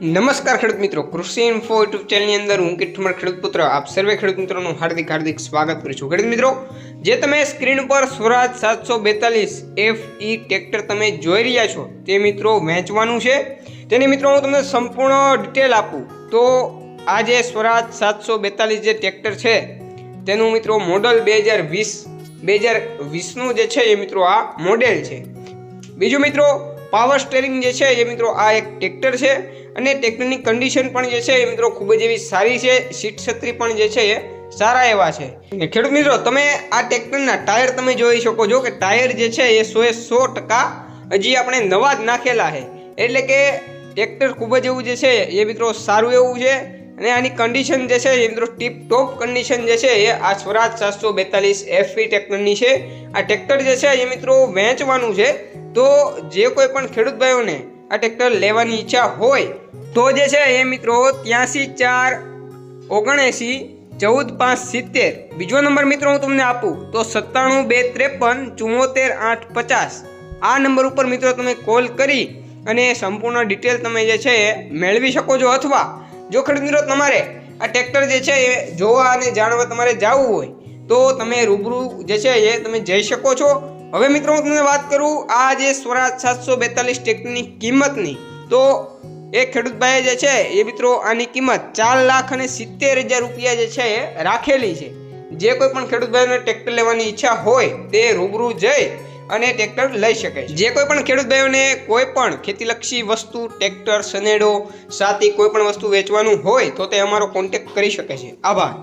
નમસ્કાર ખેડૂત મિત્રો, કૃષિ ઇન્ફો યુટ્યુબ ચેનલની અંદર હું કિઠમર ખેડૂત પુત્ર, આપ સર્વે ખેડૂત મિત્રોનું હાર્દિક હાર્દિક સ્વાગત કરું છું. ખેડૂત મિત્રો, જે તમે સ્ક્રીન પર સ્વરાજ સાતસો બેતાલીસ એફ ઈ ટ્રેક્ટર તમે જોઈ રહ્યા છો, તે મિત્રો વેચવાનું છે. તેની મિત્રો, હું તમને સંપૂર્ણ ડિટેલ આપું. તો આ જે સ્વરાજ સાતસો બેતાલીસ જે ટ્રેક્ટર છે, તેનું મિત્રો મોડલ બે હજાર વીસ, બે હજાર વીસનું જે છે એ મિત્રો આ મોડેલ છે. બીજું મિત્રો પાવર સ્ટેરિંગ જે છે એ મિત્રો આ એક ટ્રેક્ટર છે અને ટ્રેક્ટરની કન્ડિશન પણ જે છે એ મિત્રો ખૂબ જ એવી સારી છે. સીટ છત્રી પણ જે છે એ સારા એવા છે. ખેડૂત મિત્રો, તમે આ ટ્રેક્ટરના ટાયર તમે જોઈ શકો છો કે ટાયર જે છે એ સો એ સો ટકા હજી આપણે નવા જ નાખેલા છે. એટલે કે ટ્રેક્ટર ખૂબ જ એવું જે છે એ મિત્રો સારું એવું છે. અને આની કન્ડિશન જે છે એ મિત્રો ટીપ ટોપ કન્ડિશન જે છે, એ આ સ્વરાજ સાતસો બેતાલીસ એફી ટ્રેક્ટરની છે. આ ટ્રેક્ટર જે છે, એ મિત્રો વેચવાનું છે. તો જે કોઈ પણ ખેડૂત ભાઈઓને આ ટ્રેક્ટર લેવાની ઈચ્છા હોય, તો જે છે, એ મિત્રો ત્યાંસી ચાર ઓગણએંસી ચૌદ પાંચ સિત્તેર. બીજો નંબર મિત્રો હું તમને આપું, તો સત્તાણું બે ત્રેપન ચુમ્મોતેર આઠ પચાસ. આ નંબર ઉપર મિત્રો તમે કોલ કરી અને સંપૂર્ણ ડિટેલ તમે જે છે, એ મેળવી શકો છો અથવા જો ખેડૂત તમારે આ ટ્રેક્ટર જે છે એ જોવા અને જાણવા તમારે જવું હોય, તો તમે રૂબરૂ જે છે એ તમે જઈ શકો છો. હવે મિત્રો, હું તમને વાત કરું આ જે સ્વરાજ સાતસો બેતાલીસ ટ્રેક્ટરની કિંમતની, તો એ ખેડૂતભાઈએ જે છે એ મિત્રો આની કિંમત ચાર લાખ અને સિત્તેર હજાર રૂપિયા જે છે એ રાખેલી છે. જે કોઈ પણ ખેડૂતભાઈને ટ્રેક્ટર લેવાની ઈચ્છા હોય, તે રૂબરૂ જઈ અને ટ્રેક્ટર લઈ શકે છે. જે કોઈ પણ ખેડૂત ભાઈઓને કોઈ પણ ખેતીલક્ષી વસ્તુ, ટ્રેક્ટર સનેડો સાથી કોઈ પણ વસ્તુ વેચવાનું હોય તો તે અમારો કોન્ટેક્ટ કરી શકે છે. આભાર.